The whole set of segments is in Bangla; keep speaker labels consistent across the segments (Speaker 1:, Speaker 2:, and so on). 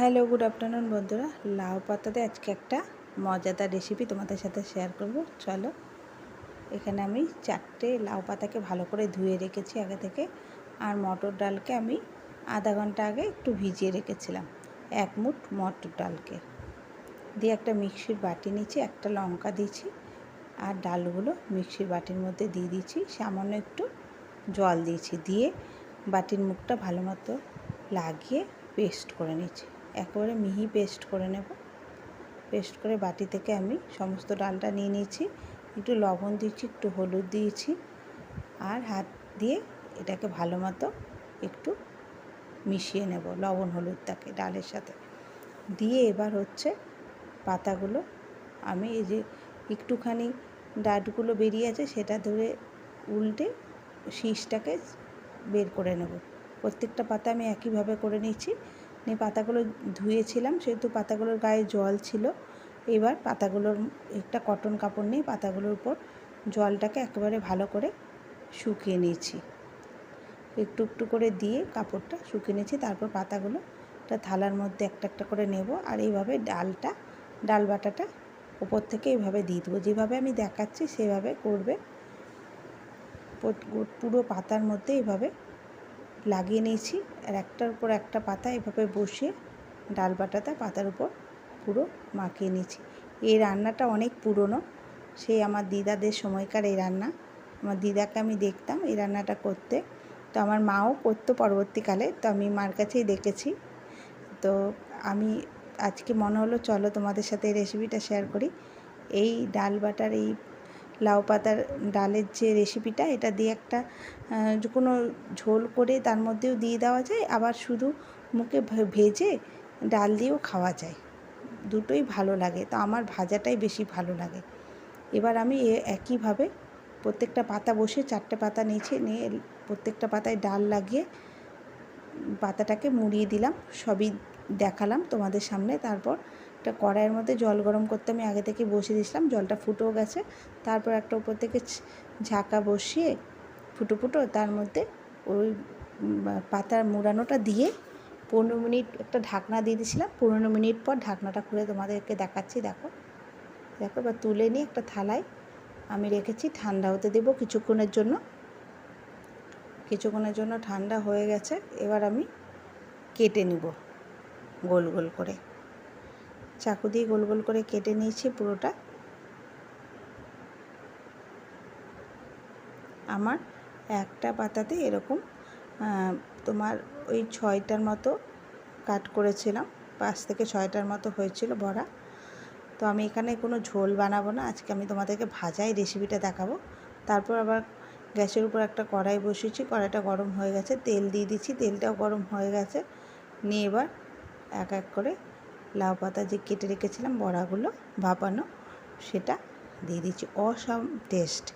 Speaker 1: হ্যালো গুড আফটারনুন বন্ধুরা। লাউ পাতাতে আজকে একটা মজাদার রেসিপি তোমাদের সাথে শেয়ার করব। চলো, এখানে আমি চারটে লাউ পাতাকে ভালো করে ধুয়ে রেখেছি আগে থেকে। আর মটর ডালকে আমি আধা ঘণ্টা আগে একটু ভিজিয়ে রেখেছিলাম। এক মুঠ মটর ডালকে। দিয়ে একটা মিক্সির বাটি নিচ্ছি একটা লঙ্কা দিয়েছি। আর ডালগুলো মিক্সির বাটির মধ্যে দিয়ে দিচ্ছি সামান্য একটু জল দিয়েছি। দিয়ে বাটির মুখটা ভালো মতো লাগিয়ে পেস্ট করে নিচ্ছি একেবারে মিহি পেস্ট করে নেব। পেস্ট করে বাটি থেকে আমি সমস্ত ডালটা নিয়ে নিয়েছি। একটু লবণ দিয়েছি, একটু হলুদ দিয়েছি আর হাত দিয়ে এটাকে ভালো মতো একটু মিশিয়ে নেব লবণ হলুদটাকে ডালের সাথে। দিয়ে এবার হচ্ছে পাতাগুলো আমি এই যে একটুখানি ডাটগুলো বেরিয়ে আছে সেটা ধরে উল্টে শীষটাকে বের করে নেব। প্রত্যেকটা পাতা আমি একইভাবে করে নিচ্ছি নিয়ে পাতাগুলো ধুয়েছিলাম, সেহেতু পাতাগুলোর গায়ে জল ছিল। এবার পাতাগুলোর একটা কটন কাপড় নিয়ে পাতাগুলোর উপর জলটাকে একেবারে ভালো করে শুকিয়ে নিয়েছি। একটু একটু করে দিয়ে কাপড়টা শুকিয়ে নিয়েছি, তারপর পাতাগুলো একটা থালার মধ্যে একটা একটা করে নেব। আর এইভাবে ডালটা, ডাল বাটাটা ওপর থেকে এইভাবে দিয়ে দেবো। যেভাবে আমি দেখাচ্ছি, সেভাবে করবে। পুরো পাতার মধ্যে এইভাবে লাগিয়ে নিয়েছি। আর একটার উপর একটা পাতা এভাবে বসিয়ে ডাল বাটাটা পাতার উপর পুরো মাখিয়ে নিয়েছি। এই রান্নাটা অনেক পুরনো। সেই আমার দিদাদের সময়কার এই রান্না। আমার দিদাকে আমি দেখতাম এই রান্নাটা করতে। তো আমার মাও করতো পরবর্তীকালে। তো আমি মার কাছেই দেখেছি। তো আমি আজকে মনে হলো, চলো তোমাদের সাথে এই রেসিপিটা শেয়ার করি। এই ডাল বাটার এই লাউ পাতার ডালের যে রেসিপিটা এটা দিয়ে একটা কোনো ঝোল করে তার মধ্যেও দিয়ে দেওয়া যায়। আবার শুধু মুখে ভেজে ডাল দিয়েও খাওয়া যায়। দুটোই ভালো লাগে। তো আমার ভাজাটাই বেশি ভালো লাগে। এবার আমি একইভাবে প্রত্যেকটা পাতা বসে চারটে পাতা নিয়েছি নিয়ে প্রত্যেকটা পাতায় ডাল লাগিয়ে পাতাটাকে মুড়িয়ে দিলাম। সবই দেখালাম তোমাদের সামনে। তারপর একটা কড়াইয়ের মধ্যে জল গরম করতে আমি আগে থেকে বসিয়ে দিয়েছিলাম, জলটা ফুটেও গেছে। তারপর একটা উপর থেকে ঝাঁকা বসিয়ে ফুটো ফুটো তার মধ্যে ওই পাতার মুড়ানোটা দিয়ে পনেরো মিনিট একটা ঢাকনা দিয়ে দিয়েছিলাম। পনেরো মিনিট পর ঢাকনাটা খুলে তোমাদেরকে দেখাচ্ছি, দেখো। দেখো, এবার তুলে নিয়ে একটা থালায় আমি রেখেছি, ঠান্ডা হতে দেবো কিছুক্ষণের জন্য। কিছুক্ষণের জন্য ঠান্ডা হয়ে গেছে, এবার আমি কেটে নিব গোল গোল করে। চাকু দিয়ে গোল গোল করে কেটে নিয়েছি পুরোটা। আমার একটা পাতাতে এরকম তোমার ওই ছয়টার মতো কাট করেছিলাম, পাঁচ থেকে ছয়টার মতো হয়েছিল বড়া। তো আমি এখানে কোনো ঝোল বানাবো না, আজকে আমি তোমাদেরকে ভাজাই রেসিপিটা দেখাবো। তারপর আবার গ্যাসের উপর একটা কড়াই বসিয়েছি, কড়াইটা গরম হয়ে গেছে, তেল দিয়ে দিচ্ছি, তেলটাও গরম হয়ে গেছে। নিয়ে এবার এক এক করে লাউ পাতা যে কেটে রেখেছিলাম বড়াগুলো, ভাপানো, সেটা দিয়ে দিচ্ছি। অসাম টেস্ট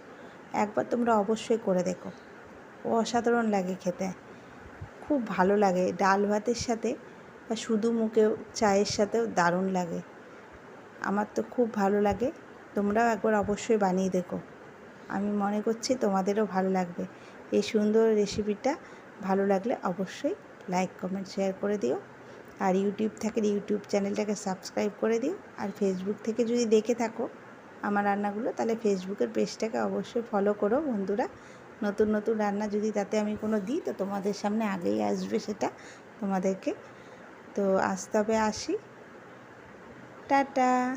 Speaker 1: একবার তোমরা অবশ্যই করে দেখো। অসাধারণ লাগে খেতে। খুব ভালো লাগে। ডাল ভাতের সাথে বা শুধু মুখে চায়ের সাথেও দারুণ লাগে। আমার তো খুব ভালো লাগে। তোমরাও একবার অবশ্যই বানিয়ে দেখো। আমি মনে করছি তোমাদেরও ভালো লাগবে। এই সুন্দর রেসিপিটা ভালো লাগলে অবশ্যই লাইক কমেন্ট শেয়ার করে দিও। আর ইউটিউব থেকে ইউটিউব চ্যানেলটাকে সাবস্ক্রাইব করে দিও। আর ফেসবুক থেকে যদি দেখে থাকো আমার রান্নাগুলো, তাহলে ফেসবুকের পেজটাকে অবশ্যই ফলো করো বন্ধুরা। নতুন নতুন রান্না যদি তাতে আমি কোনো দিই, তো তোমাদের সামনে আগেই আসবে সেটা তোমাদেরকে। তো আসতে হবে আসি। টাটা!